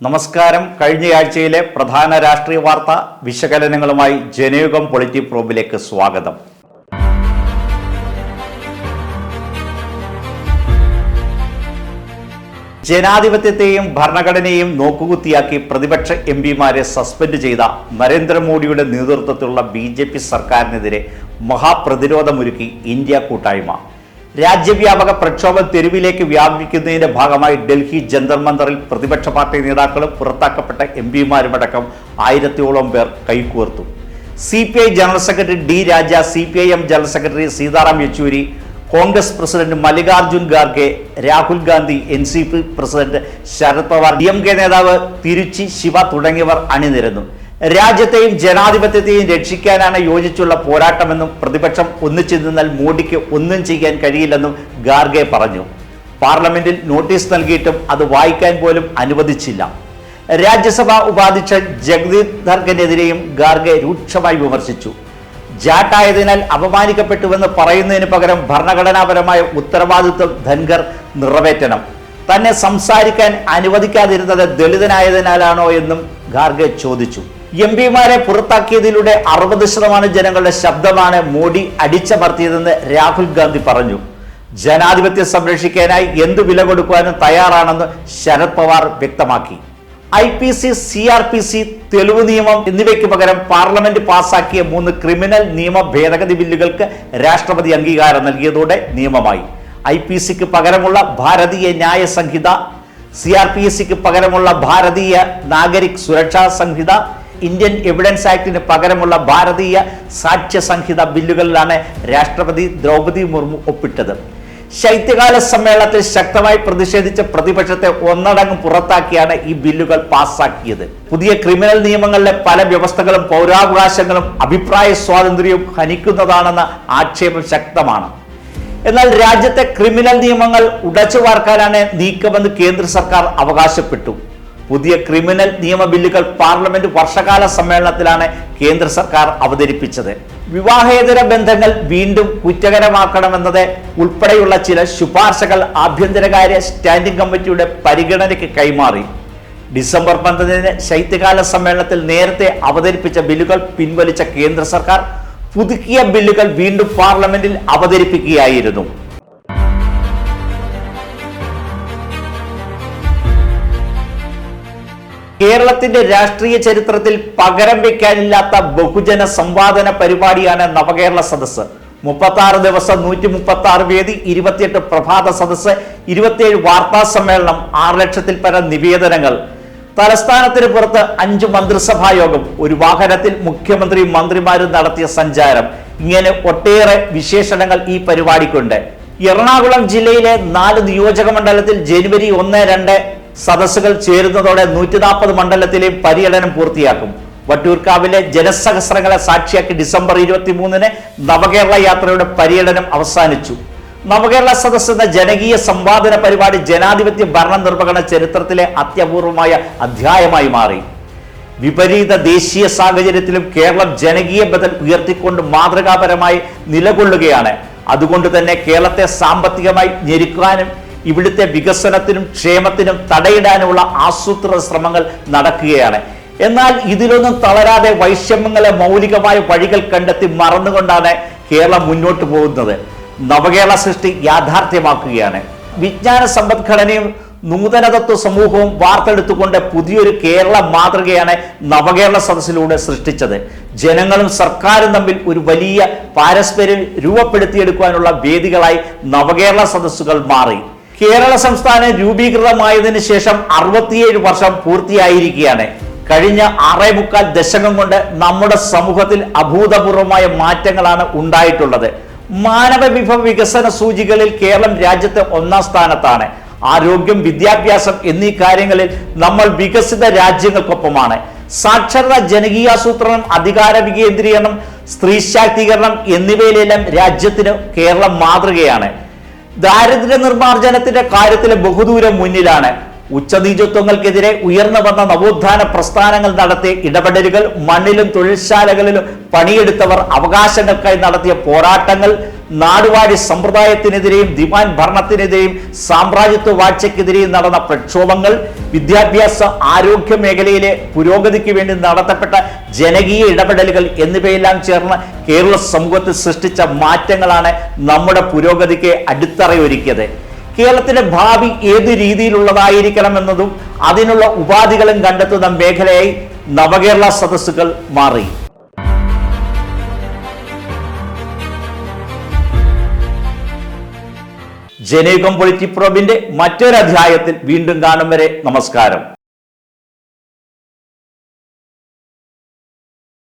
നമസ്കാരം. കഴിഞ്ഞയാഴ്ചയിലെ പ്രധാന രാഷ്ട്രീയ വാർത്ത വിശകലനങ്ങളുമായി ജനയുഗം പൊളിറ്റി പ്രോബിലേക്ക് സ്വാഗതം. ജനാധിപത്യത്തെയും ഭരണഘടനയെയും നോക്കുകുത്തിയാക്കി പ്രതിപക്ഷ എം പിമാരെ സസ്പെൻഡ് ചെയ്ത നരേന്ദ്രമോദിയുടെ നേതൃത്വത്തിലുള്ള ബി ജെ പി സർക്കാരിനെതിരെ മഹാപ്രതിരോധമൊരുക്കി ഇന്ത്യ കൂട്ടായ്മ. രാജ്യവ്യാപക പ്രക്ഷോഭം തെരുവിലേക്ക് വ്യാപിക്കുന്നതിന്റെ ഭാഗമായി ഡൽഹി ജന്തർ മന്ദറിൽ പ്രതിപക്ഷ പാർട്ടി നേതാക്കളും പുറത്താക്കപ്പെട്ട എം പിമാരുമടക്കം ആയിരത്തോളം പേർ കൈകോർത്തു. C P I general secretary D Raja C P I M general secretary Sitaram Yechury Congress president Mallikarjun Kharge Rahul Gandhi N C P president Sharad Pawar D M K നേതാവ് തിരുച്ചി ശിവ തുടങ്ങിയവർ അണിനിരന്നു. രാജ്യത്തെയും ജനാധിപത്യത്തെയും രക്ഷിക്കാനാണ് യോജിച്ചുള്ള പോരാട്ടമെന്നും പ്രതിപക്ഷം ഒന്നിച്ചു നിന്നാൽ മോഡിക്ക് ഒന്നും ചെയ്യാൻ കഴിയില്ലെന്നും ഗാർഗെ പറഞ്ഞു. പാർലമെന്റിൽ നോട്ടീസ് നൽകിയിട്ടും അത് വായിക്കാൻ പോലും അനുവദിച്ചില്ല. രാജ്യസഭാ ഉപാധ്യക്ഷൻ ജഗദീപ് ധർഗനെതിരെയും ഗാർഗെ രൂക്ഷമായി വിമർശിച്ചു. ജാട്ടായതിനാൽ അപമാനിക്കപ്പെട്ടുവെന്ന് പറയുന്നതിന് പകരം ഭരണഘടനാപരമായ ഉത്തരവാദിത്വം ധൻഖർ നിറവേറ്റണം. തന്നെ സംസാരിക്കാൻ അനുവദിക്കാതിരുന്നത് ദളിതനായതിനാലാണോ എന്നും ഗാർഗെ ചോദിച്ചു. എം പിമാരെ പുറത്താക്കിയതിലൂടെ അറുപത് ശതമാനം ജനങ്ങളുടെ ശബ്ദമാണ് മോഡി അടിച്ചമർത്തിയതെന്ന് രാഹുൽ ഗാന്ധി പറഞ്ഞു. ജനാധിപത്യം സംരക്ഷിക്കാനായി എന്തു വില കൊടുക്കുവാനും തയ്യാറാണെന്ന് ശരത് പവാർ വ്യക്തമാക്കി. I P C C R P C തെളിവ് നിയമം എന്നിവയ്ക്ക് പകരം പാർലമെന്റ് പാസാക്കിയ മൂന്ന് ക്രിമിനൽ നിയമ ഭേദഗതി ബില്ലുകൾക്ക് രാഷ്ട്രപതി അംഗീകാരം നൽകിയതോടെ നിയമമായി. ഐ പി സിക്ക് പകരമുള്ള ഭാരതീയ ന്യായ സംഹിത സി ആർ പി സിക്ക് പകരമുള്ള ഭാരതീയ നാഗരിക് സുരക്ഷാ സംഹിത ഇന്ത്യൻ എവിഡൻസ് ആക്ടിന് പകരമുള്ള ഭാരതീയ സാക്ഷ്യ സംഹിത ബില്ലുകളിലാണ് രാഷ്ട്രപതി ദ്രൗപദി മുർമു ഒപ്പിട്ടത്. ശൈത്യകാല സമ്മേളനത്തിൽ ശക്തമായി പ്രതിഷേധിച്ച പ്രതിപക്ഷത്തെ ഒന്നടങ്കം പുറത്താക്കിയാണ് ഈ ബില്ലുകൾ പാസാക്കിയത്. പുതിയ ക്രിമിനൽ നിയമങ്ങളിലെ പല വ്യവസ്ഥകളും പൗരാവകാശങ്ങളും അഭിപ്രായ സ്വാതന്ത്ര്യവും ഹനിക്കുന്നതാണെന്ന ആക്ഷേപം ശക്തമാണ്. എന്നാൽ രാജ്യത്തെ ക്രിമിനൽ നിയമങ്ങൾ ഉടച്ചു വാർക്കാനാണ് നീക്കമെന്ന് കേന്ദ്ര സർക്കാർ അവകാശപ്പെട്ടു. പുതിയ ക്രിമിനൽ നിയമ ബില്ലുകൾ പാർലമെന്റ് വർഷകാല സമ്മേളനത്തിലാണ് കേന്ദ്ര സർക്കാർ അവതരിപ്പിച്ചത്. വിവാഹേതര ബന്ധങ്ങൾ വീണ്ടും കുറ്റകരമാക്കണമെന്നത് ഉൾപ്പെടെയുള്ള ചില ശുപാർശകൾ ആഭ്യന്തരകാര്യ സ്റ്റാൻഡിംഗ് കമ്മിറ്റിയുടെ പരിഗണനയ്ക്ക് കൈമാറി. ഡിസംബർ പന്ത്രണ്ടിന് ശൈത്യകാല സമ്മേളനത്തിൽ നേരത്തെ അവതരിപ്പിച്ച ബില്ലുകൾ പിൻവലിച്ച കേന്ദ്ര സർക്കാർ പുതുക്കിയ ബില്ലുകൾ വീണ്ടും പാർലമെന്റിൽ അവതരിപ്പിക്കുകയായിരുന്നു. കേരളത്തിന്റെ രാഷ്ട്രീയ ചരിത്രത്തിൽ പകരം വെക്കാനില്ലാത്ത ബഹുജന സംവാദന പരിപാടിയാണ് നവകേരള സദസ്സ്. മുപ്പത്തി ആറ് ദിവസം നൂറ്റി മുപ്പത്തി ആറ് വേദി ഇരുപത്തിയെട്ട് പ്രഭാത സദസ്സ് ഇരുപത്തിയേഴ് വാർത്താ സമ്മേളനം ആറ് ലക്ഷത്തിൽ പരം നിവേദനങ്ങൾ. തലസ്ഥാനത്തിന് പുറത്ത് അഞ്ച് മന്ത്രിസഭാ യോഗം ഒരു വാഹനത്തിൽ മുഖ്യമന്ത്രിയും മന്ത്രിമാരും നടത്തിയ സഞ്ചാരം. ഇങ്ങനെ ഒട്ടേറെ വിശേഷണങ്ങൾ ഈ പരിപാടിക്കുണ്ട്. എറണാകുളം ജില്ലയിലെ നാല് നിയോജക മണ്ഡലത്തിൽ ജനുവരി ഒന്ന് രണ്ട് സദസ്സുകൾ ചേരുന്നതോടെ നൂറ്റി നാൽപ്പത് മണ്ഡലത്തിലെ പര്യടനം പൂർത്തിയാക്കും. വട്ടിയൂർക്കാവിലെ ജനസഹസ്രങ്ങളെ സാക്ഷിയാക്കി ഡിസംബർ ഇരുപത്തി മൂന്നിന് നവകേരള യാത്രയുടെ പര്യടനം അവസാനിച്ചു. നവകേരള സദസ് എന്ന ജനകീയ സംവാദന പരിപാടി ജനാധിപത്യ ഭരണ നിർവഹണ ചരിത്രത്തിലെ അത്യപൂർവമായ അധ്യായമായി മാറി. വിപരീത ദേശീയ സാഹചര്യത്തിലും കേരളം ജനകീയ ബദൽ ഉയർത്തിക്കൊണ്ട് മാതൃകാപരമായി നിലകൊള്ളുകയാണ്. അതുകൊണ്ട് തന്നെ കേരളത്തെ സാമ്പത്തികമായി ഞെരുക്കാനും ഇവിടുത്തെ വികസനത്തിനും ക്ഷേമത്തിനും തടയിടാനുള്ള ആസൂത്രിത ശ്രമങ്ങൾ നടക്കുകയാണ്. എന്നാൽ ഇതിലൊന്നും തളരാതെ വൈഷമ്യങ്ങളെ മൗലികമായ വഴികൾ കണ്ടെത്തി മറന്നുകൊണ്ടാണ് കേരളം മുന്നോട്ട് പോകുന്നത്. നവകേരള സൃഷ്ടി യാഥാർത്ഥ്യമാക്കുകയാണ്. വിജ്ഞാന സമ്പദ്ഘടനയും നൂതനതത്വ സമൂഹവും വാർത്തെടുത്തുകൊണ്ട് പുതിയൊരു കേരള മാതൃകയാണ് നവകേരള സദസ്സിലൂടെ സൃഷ്ടിച്ചത്. ജനങ്ങളും സർക്കാരും തമ്മിൽ ഒരു വലിയ പാരസ്പര്യം രൂപപ്പെടുത്തിയെടുക്കുവാനുള്ള വേദികളായി നവകേരള സദസ്സുകൾ മാറി. കേരള സംസ്ഥാനം രൂപീകൃതമായതിനു ശേഷം അറുപത്തിയേഴ് വർഷം പൂർത്തിയായിരിക്കുകയാണ്. കഴിഞ്ഞ ആറേ മുക്കാൽ ദശകം കൊണ്ട് നമ്മുടെ സമൂഹത്തിൽ അഭൂതപൂർവമായ മാറ്റങ്ങളാണ് ഉണ്ടായിട്ടുള്ളത്. മാനവ വിഭവ വികസന സൂചികളിൽ കേരളം രാജ്യത്തെ ഒന്നാം സ്ഥാനത്താണ്. ആരോഗ്യം വിദ്യാഭ്യാസം എന്നീ കാര്യങ്ങളിൽ നമ്മൾ വികസിത രാജ്യങ്ങൾക്കൊപ്പമാണ്. സാക്ഷരത ജനകീയാസൂത്രണം അധികാര വികേന്ദ്രീകരണം സ്ത്രീ ശാക്തീകരണം എന്നിവയിലെല്ലാം രാജ്യത്തിന് കേരളം മാതൃകയാണ്. ദാരിദ്ര്യ നിർമ്മാർജനത്തിന്റെ കാര്യത്തിൽ ബഹുദൂരം മുന്നിലാണ്. ഉച്ചനീചത്വങ്ങൾക്കെതിരെ ഉയർന്നു വന്ന നവോത്ഥാന പ്രസ്ഥാനങ്ങൾ നടത്തിയ ഇടപെടലുകൾ മണ്ണിലും തൊഴിൽശാലകളിലും പണിയെടുത്തവർ അവകാശങ്ങൾക്കായി നടത്തിയ പോരാട്ടങ്ങൾ നാടുവാഴി സമ്പ്രദായത്തിനെതിരെയും ദിവാൻ ഭരണത്തിനെതിരെയും സാമ്രാജ്യത്വ വാഴ്ചയ്ക്കെതിരെയും നടന്ന പ്രക്ഷോഭങ്ങൾ വിദ്യാഭ്യാസ ആരോഗ്യ മേഖലയിലെ പുരോഗതിക്ക് വേണ്ടി നടത്തപ്പെട്ട ജനകീയ ഇടപെടലുകൾ എന്നിവയെല്ലാം ചേർന്ന് കേരള സമൂഹത്തിൽ സൃഷ്ടിച്ച മാറ്റങ്ങളാണ് നമ്മുടെ പുരോഗതിക്ക് അടിത്തറയൊരുക്കിയത്. കേരളത്തിന്റെ ഭാവി ഏത് രീതിയിലുള്ളതായിരിക്കണം എന്നതും അതിനുള്ള ഉപാധികളും കണ്ടെത്തുന്ന മേഖലയായി നവകേരള സദസ്സുകൾ മാറി. ജനയുഗം പൊളിറ്റിപ്രോബിന്റെ മറ്റൊരു അധ്യായത്തിൽ വീണ്ടും കാണും വരെ നമസ്കാരം.